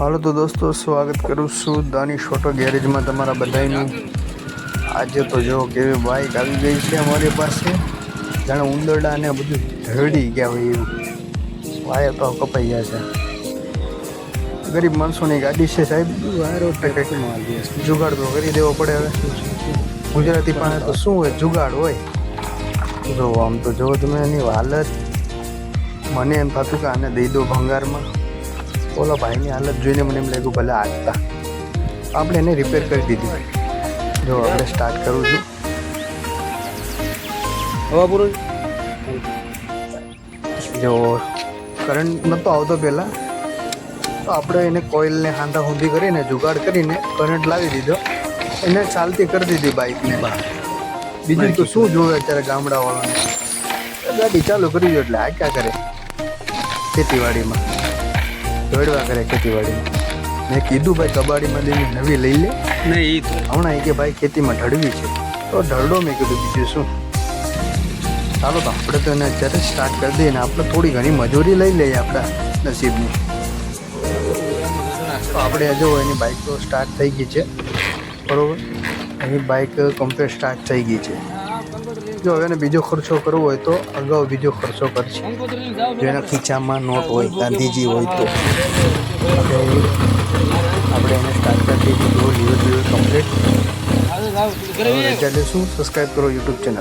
હાલો તો દોસ્તો સ્વાગત કરું છું દાનિશ ઓટો ગેરેજમાં તમારા બધાનું આજે તો જો કેવી બાઇક આવી ગઈ છે અમારી પાસે. જાણે ઉંદરડા ને બધું ઢળી ગયા હોય એવું. વાયર તો કપાઈ ગયા છે. ગરીબ માણસોની ગાડી છે સાહેબ. વાયરો ટકેટમાં જુગાડ તો કરી દેવો પડે હવે. ગુજરાતી પાસે તો શું હોય? જુગાડ હોય. જો આમ તો જો તમે એની હાલત. મને એમ થતું કે આને દઈ દો ભંગારમાં. ઓલા ભાઈની હાલત જોઈને મને એમ લાગ્યું ભલે આગતા આપણે એને રિપેર કરી દીધી. જો આપણે સ્ટાર્ટ કરું છું. હવા પૂરું જો કરંટ નહોતો આવતો પહેલાં. તો આપણે એને કોઇલને હાંધા ઊંધી કરીને જુગાડ કરીને કરંટ લાવી દીધો. એને ચાલતી કરી દીધી બાઇકને બીજું તો શું જોવે અત્યારે ગામડાવાળાને? ગાડી ચાલુ કરી દો એટલે આ ક્યાં કરે? ખેતીવાડીમાં. દોડવા કરે ખેતીવાડીમાં મેં કીધું ભાઈ કબાડીમાં લઈને નવી લઈ લે. ને એ તો. હમણાં એ કે ભાઈ ખેતીમાં ઢળવી છે. તો ઢળડો મેં કીધું બીજું શું? ચાલો તો આપણે તો એને અત્યારે સ્ટાર્ટ કરી દઈએ ને આપણે થોડી ઘણી મજૂરી લઈ લઈએ આપણા નસીબની. તો આપણે જો એની બાઇક તો સ્ટાર્ટ થઈ ગઈ છે. બરોબર? એની બાઇક કમ્પ્લીટ સ્ટાર્ટ થઈ ગઈ છે. જો એને બીજો ખર્ચો કરવો હોય તો અગાઉ બીજો ખર્ચો કરશે. જેના ખીચામાં નોટ હોય, ગાંધીજી હોય તો. આપણે એને સ્ટાર્ટ કરી દીધું લીવર કમ્પ્લીટ ચાલે શું સબસ્ક્રાઈબ કરો યુટ્યુબ ચેનલ